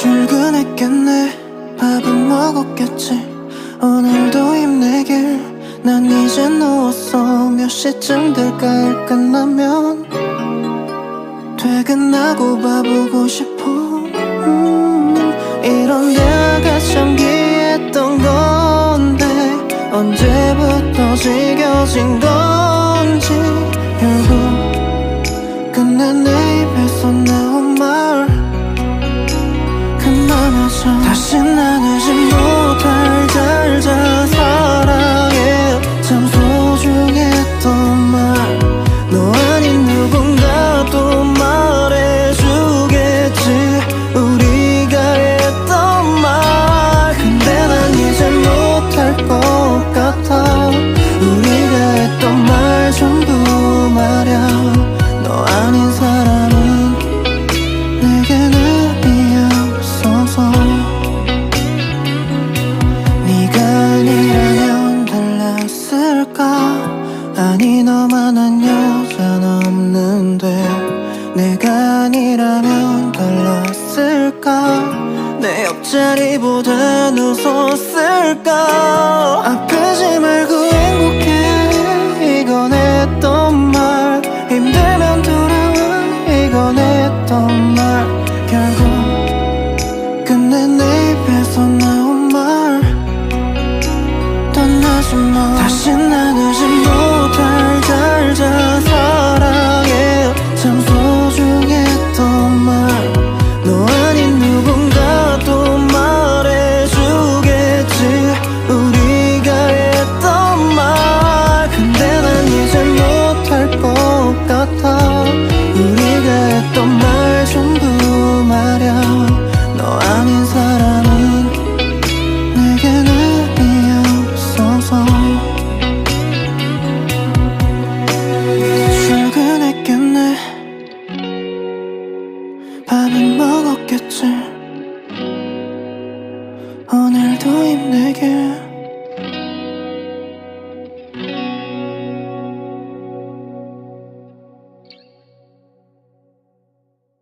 출근했겠네. 밥은 먹었겠지. 오늘도 힘내길. 난 이제 누웠어 몇 시쯤 될까 일 끝나면 퇴근하고 봐보고 싶어. 음, 이런 내가 참 기했던 건데 언제부터 지겨진 건지. 결국 끝내 내 입에서 나와 他是。 술자리보다 웃었을까? 먹었겠지. 오늘도 힘내게.